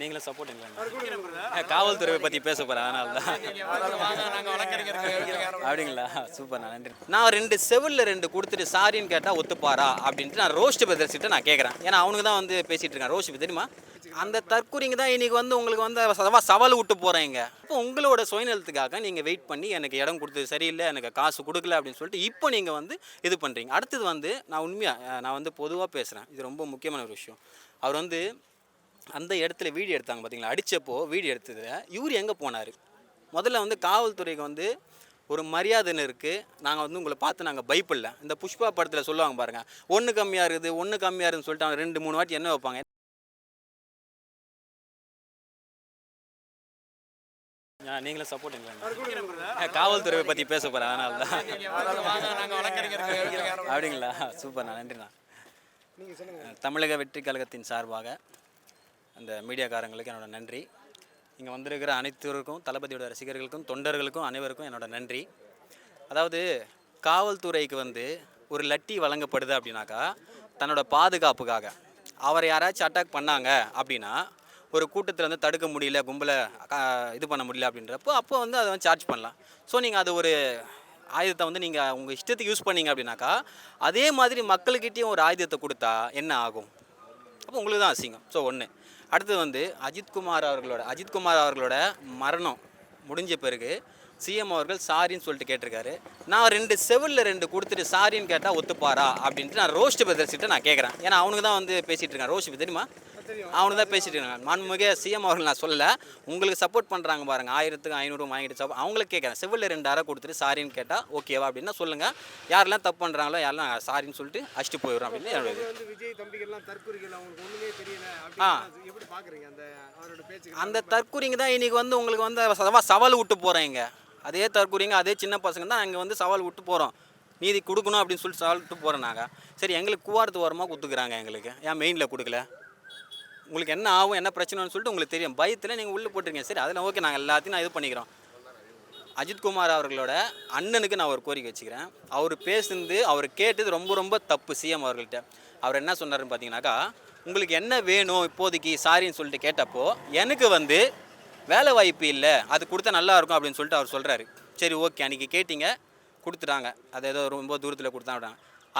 நீங்களும் சப்போர்ட் இல்லைங்க காவல்துறையை பற்றி பேச போகிறேன் அதனால தான் அப்படிங்களா சூப்பர் நான் நன்றி நான் ரெண்டு செவிலில் ரெண்டு கொடுத்துட்டு சாரின்னு கேட்டால் ஒத்துப்பாரா அப்படின்ட்டு நான் ரோஸ்ட் பிரதர்ஸ் கிட்ட நான் கேட்குறேன் ஏன்னா அவனுக்கு தான் வந்து பேசிகிட்டு இருக்கான் ரோஸ்ட் தெரியுமா அந்த தற்கொலைங்க தான் இன்னைக்கு வந்து உங்களுக்கு வந்து சவா சவால் விட்டு போகிறீங்க இப்போ உங்களோட சுயநலத்துக்காக நீங்கள் வெயிட் பண்ணி எனக்கு இடம் கொடுத்தது சரியில்லை எனக்கு காசு கொடுக்கல அப்படின்னு சொல்லிட்டு இப்போ நீங்கள் வந்து இது பண்ணுறீங்க அடுத்தது வந்து நான் உண்மையாக நான் வந்து பொதுவாக பேசுகிறேன் இது ரொம்ப முக்கியமான ஒரு விஷயம் அவர் வந்து அந்த இடத்துல வீடியோ எடுத்தாங்க பார்த்தீங்களா அடித்தப்போ வீடியோ எடுத்ததில் இவர் எங்கே போனார்? முதல்ல வந்து காவல்துறைக்கு வந்து ஒரு மரியாதைன்னு இருக்குது நாங்கள் வந்து உங்களை பார்த்து நாங்கள் பயப்படல. இந்த புஷ்பா படத்தில் சொல்லுவாங்க பாருங்கள் ஒன்று கம்மியாக இருக்குது ஒன்று கம்மியாக இருக்குதுன்னு சொல்லிட்டு அவங்க ரெண்டு மூணு வாட்டி என்ன வைப்பாங்க? நீங்களும் சப்போர்ட் இல்லைங்க காவல்துறையை பற்றி பேச போகிறேன் அதனால தான். அப்படிங்களா? சூப்பர் நான் நன்றிண்ணா தமிழக வெற்றி கழகத்தின் சார்பாக அந்த மீடியாக்காரங்களுக்கு என்னோட நன்றி. இங்கே வந்திருக்கிற அனைத்தருக்கும் தளபதியோட ரசிகர்களுக்கும் தொண்டர்களுக்கும் அனைவருக்கும் என்னோட நன்றி. அதாவது காவல்துறைக்கு வந்து ஒரு லட்டி வழங்கப்படுது அப்படின்னாக்கா தன்னோட பாதுகாப்புக்காக. அவரை யாராச்சும் அட்டாக் பண்ணாங்க அப்படின்னா ஒரு கூட்டத்தில் வந்து தடுக்க முடியல கும்பலை இது பண்ண முடியல அப்படின்றப்போ அப்போ வந்து அதை வந்து சார்ஜ் பண்ணலாம். ஸோ நீங்கள் அது ஒரு ஆயுதத்தை வந்து நீங்கள் உங்கள் இஷ்டத்துக்கு யூஸ் பண்ணீங்க அப்படின்னாக்கா அதே மாதிரி மக்கள்கிட்டேயும் ஒரு ஆயுதத்தை கொடுத்தா என்ன ஆகும்? அப்போ உங்களுக்கு தான் அசிங்கம். ஸோ ஒன்று அடுத்தது வந்து அஜித்குமார் அவர்களோட அஜித்குமார் அவர்களோட மரணம் முடிஞ்ச பிறகு சிஎம் அவர்கள் சாரின்னு சொல்லிட்டு கேட்டிருக்காரு. நான் ரெண்டு செவிலில் ரெண்டு கொடுத்துட்டு சாரின்னு கேட்டால் ஒத்துப்பாரா அப்படின்ட்டு நான் ரோஸ்ட் பிரதர்ஸ்கிட்ட நான் கேட்குறேன் ஏன்னா அவனுக்கு தான் வந்து பேசிகிட்டு இருக்கேன் ரோஸ்ட் தெரியுமா? அவனு தான் பேசிட்டு இருக்காங்க மாண்புமிகு சிஎம் அவர்கள் நான் சொல்லல. உங்களுக்கு சப்போர்ட் பண்ணுறாங்க பாருங்க. ஆயிரத்துக்கு ஐநூறு வாங்கிட்டு சப்போர்ட் அவங்களுக்கு கேட்குறேன் செவிலில் ரெண்டு அரை கொடுத்துட்டு சாரின்னு கேட்டால் ஓகேவா அப்படின்னா சொல்லுங்கள் யாரெல்லாம் தப்பு பண்ணுறாங்களோ யாரெல்லாம் சாரின்னு சொல்லிட்டு அடிச்சுட்டு போயிடுறோம் அப்படின்னு என்னோட விஜய் தம்பிகள்லாம் தற்கொலைகள் அவங்களுக்கு ஒண்ணுமே தெரியல ஆ. அப்படின்னு எப்படி பாக்குறீங்க? அந்த அவரோட பேச்சு அந்த தற்கூரிங்க தான் இன்னைக்கு வந்து உங்களுக்கு வந்து சவா சவால் விட்டு போகிறீங்க அதே தற்கூரிங்க அதே சின்ன பசங்க தான் இங்கே வந்து சவால் விட்டு போகிறோம் நீதி கொடுக்கணும் அப்படின்னு சொல்லிட்டு சவால் விட்டு போகிறோம் நாங்கள் சரி எங்களுக்கு கூவாரத்து ஓரமாக குத்துக்கிறாங்க எங்களுக்கு. ஏன் மெயினில் கொடுக்கல? உங்களுக்கு என்ன ஆகும் என்ன பிரச்சனைன்னு சொல்லிட்டு உங்களுக்கு தெரியும். பயத்தில் நீங்கள் உள்ளே போட்டிருக்கீங்க. சரி அதில் ஓகே நாங்கள் எல்லாத்தையும் நான் இது பண்ணிக்கிறோம். அஜித்குமார் அவர்களோட அண்ணனுக்கு நான் ஒரு கோரிக்கை வச்சுக்கிறேன். அவர் பேசுனது அவர் கேட்டது ரொம்ப ரொம்ப தப்பு சிஎம் அவர்கள்ட்ட. அவர் என்ன சொன்னார்னு பார்த்தீங்கன்னாக்கா உங்களுக்கு என்ன வேணும் இப்போதைக்கு? சாரின்னு சொல்லிட்டு கேட்டப்போ எனக்கு வந்து வேலை வாய்ப்பு இல்லை. அது கொடுத்தா நல்லா இருக்கும் அப்படின்னு சொல்லிட்டு அவர் சொல்கிறாரு சரி ஓகே அன்றைக்கி கேட்டிங்க. கொடுத்துட்டாங்க. அது ஏதோ ரொம்ப தூரத்தில் கொடுத்தாங்க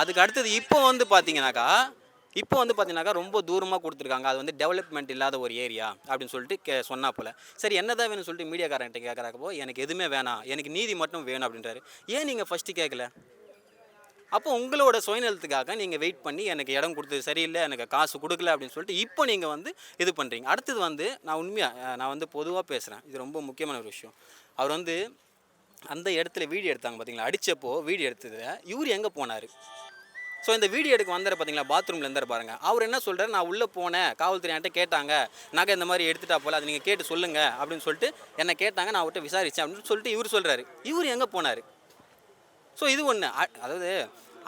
அதுக்கு அடுத்தது இப்போ வந்து பார்த்தீங்கன்னாக்கா இப்போ வந்து பார்த்தீங்கன்னாக்கா ரொம்ப தூரமாக கொடுத்துருக்காங்க. அது வந்து டெவலப்மெண்ட் இல்லாத ஒரு ஏரியா அப்படின்னு சொல்லிட்டு கே சொன்னா போல். சரி என்னதான் வேணும்னு சொல்லிட்டு மீடியாக்காரன்ட்ட கேட்குறாக்கப்போ எனக்கு எதுவுமே வேணாம். எனக்கு நீதி மட்டும் வேணும் அப்படின்றாரு. ஏன் நீங்கள் ஃபஸ்ட்டு கேட்கல அப்போ உங்களோட சுயநலத்துக்காக நீங்கள் வெயிட் பண்ணி எனக்கு இடம் கொடுத்தது சரியில்லை எனக்கு காசு கொடுக்கல அப்படின்னு சொல்லிட்டு இப்போ நீங்கள் வந்து இது பண்ணுறீங்க அடுத்தது வந்து நான் உண்மையாக நான் வந்து பொதுவாக பேசுகிறேன் இது ரொம்ப முக்கியமான ஒரு விஷயம். அவர் வந்து அந்த இடத்துல வீடியோ எடுத்தாங்க பார்த்தீங்களா அடித்தப்போ வீடியோ எடுத்ததில் இவர் எங்கே போனார்? ஸோ இந்த வீடியோ எடுக்க வந்தார் பார்த்தீங்களா பாத்ரூமில் இருந்தார் பாருங்க. அவர் என்ன சொல்கிறார் நான் உள்ளே போனேன். காவல்துறை கேட்டாங்க. நகை இந்த மாதிரி எடுத்துட்டா போல அதை நீங்கள் கேட்டு சொல்லுங்க அப்படின்னு சொல்லிட்டு என்னை கேட்டாங்க. நான் அவர்கிட்ட விசாரித்தேன் அப்படின்னு சொல்லிட்டு இவர் சொல்கிறாரு இவர் எங்கே போனார்? ஸோ இது ஒன்று அதாவது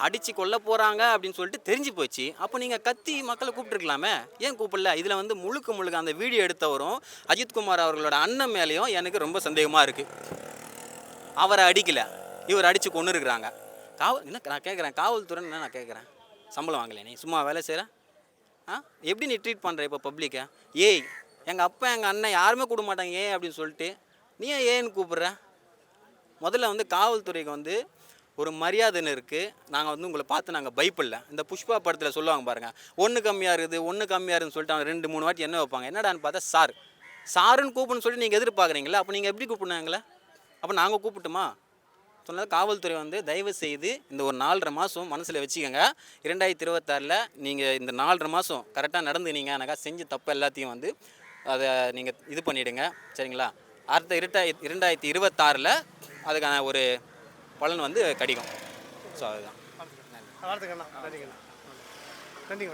அடித்து கொல்ல போகிறாங்க அப்படின்னு சொல்லிட்டு தெரிஞ்சு போச்சு. அப்போ நீங்கள் கத்தி மக்களை கூப்பிட்டுருக்கலாமே. ஏன் கூப்பிடல? இதில் வந்து முழுக்க முழுக்க அந்த வீடியோ எடுத்தவரும் அஜித்குமார் அவர்களோட அண்ணன் மேலேயும் எனக்கு ரொம்ப சந்தேகமாக இருக்குது அவரை அடிக்கலை. இவர் அடித்து கொண்டு இருக்கிறாங்க காவல் என்ன நான் கேட்குறேன் காவல்துறை என்ன நான் கேட்குறேன் சம்பளம் வாங்கலை நீ? சும்மா வேலை செய்கிற ஆ? எப்படி நீ ட்ரீட் பண்ணுற இப்போ பப்ளிக்கை ஏய் எங்கள் அப்பா எங்கள் அண்ணன் யாருமே கொடுக்க மாட்டாங்க ஏன் அப்படின்னு சொல்லிட்டு. நீ ஏன் ஏன்னு கூப்பிட்ற? முதல்ல வந்து காவல்துறைக்கு வந்து ஒரு மரியாதைன்னு இருக்குது நாங்கள் வந்து உங்களை பார்த்து நாங்கள் பயப்படல. இந்த புஷ்பா படத்தில் சொல்லுவாங்க பாருங்கள் ஒன்று கம்மியாக இருக்குது ஒன்று கம்மியாக இருக்குதுன்னு சொல்லிட்டு அவங்க ரெண்டு மூணு வாட்டி என்ன வைப்பாங்க? என்னடான்னு பார்த்தா சார். சாருன்னு கூப்பிடுன்னு சொல்லி நீங்கள் எதிர்பார்க்குறீங்களா அப்போ நீங்கள் எப்படி கூப்பிடுனாங்களே அப்போ நாங்கள் கூப்பிட்டுமா? சொன்னது காவல்துறை வந்து தயவு செய்து இந்த ஒரு நாலரை மாதம் மனசில் வச்சுக்கோங்க. இரண்டாயிரத்தி இருபத்தாறில் நீங்கள் இந்த நாலரை மாதம் கரெக்டாக நடந்து நீங்கள் எனக்கா செஞ்ச தப்பு எல்லாத்தையும் வந்து அதை நீங்கள் இது பண்ணிவிடுங்க சரிங்களா? அடுத்த இரண்டாயிரத்தி இரண்டாயிரத்தி இருபத்தாறில் அதுக்கான ஒரு பலன் வந்து கிடைக்கும். ஸோ அதுதான். வாழ்த்துக்கண்ணா நன்றிங்கண்ணா நன்றிங்க